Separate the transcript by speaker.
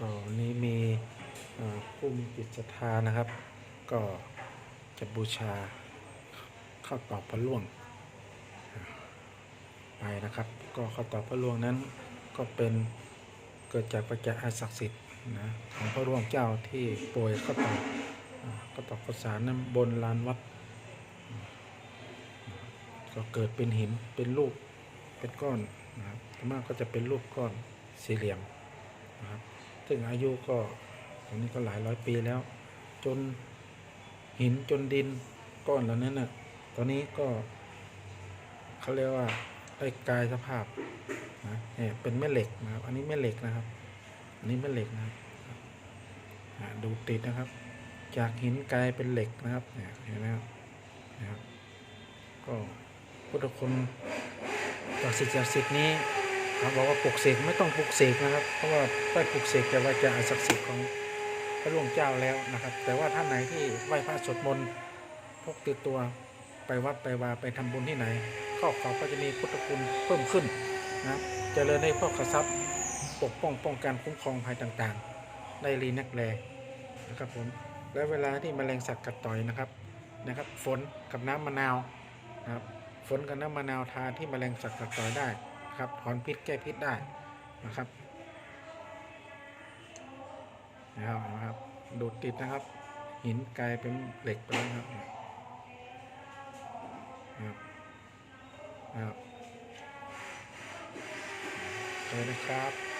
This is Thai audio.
Speaker 1: ก็วันนี้มีผู้มีจิตศรัทธานะครับ ก็จะบูชาข้าวตอกพระล่วง ไปนะครับ ก็ข้าวตอกพระล่วงนั้นก็เป็นเกิดจากปัจจัยอันศักดิ์สิทธิ์นะของพระร่วงเจ้าที่โปรยข้าวตอกอ่าข้าวตอกข้าวสารนั้นบนลานวัด ก็เกิดเป็นหินเป็นลูกเป็นก้อนนะครับส่วนมากก็จะเป็นลูกก้อนสี่เหลี่ยมนะครับ ซึ่งอายุก็ตรงนี้ก็หลายร้อยปีแล้ว จนหินจนดินก้อนเหล่านั้นน่ะตอนนี้ก็เขาเรียกว่าได้กายสภาพนะเนี่ยเป็นแม่เหล็กนะครับ อันนี้แม่เหล็กนะครับ อันนี้แม่เหล็กนะครับดูติดนะครับ จากหินกลายเป็นเหล็กนะครับเนี่ยเห็นไหมครับนะครับ ก็พุทธคุณจากสิทธิ์จากสิทธิ์นี้ เขาบอกว่าปลุกเสกไม่ต้องปลุกเสกนะครับ เพราะว่าได้ปลุกเสกแต่ว่าจะอันศักดิ์สิทธิ์ของพระหลวงเจ้าแล้วนะครับ แต่ว่าท่านไหนที่ไหว้พระสวดมนต์พกติดตัวไปวัดไปวาไปทำบุญที่ไหนข้อเขาก็จะมีพุทธคุณเพิ่มขึ้นนะเจริญในพ่อกระซับปกป้องป้องกันคุ้มครองภัยต่างๆ ได้รีนักแลนะครับผมและเวลาที่แมลงสัตว์กัดต่อยนะครับนะครับฝนกับน้ำมะนาวนะครับฝนกับน้ำมะนาวทาที่แมลงสัตว์กัดต่อยได้ นะครับถอนพิษแก้พิษได้นะครับนะครับนะครับดูดติดนะครับ หินกลายเป็นเหล็กไปแล้วนะครับนะครับนะครับเลยนะครับ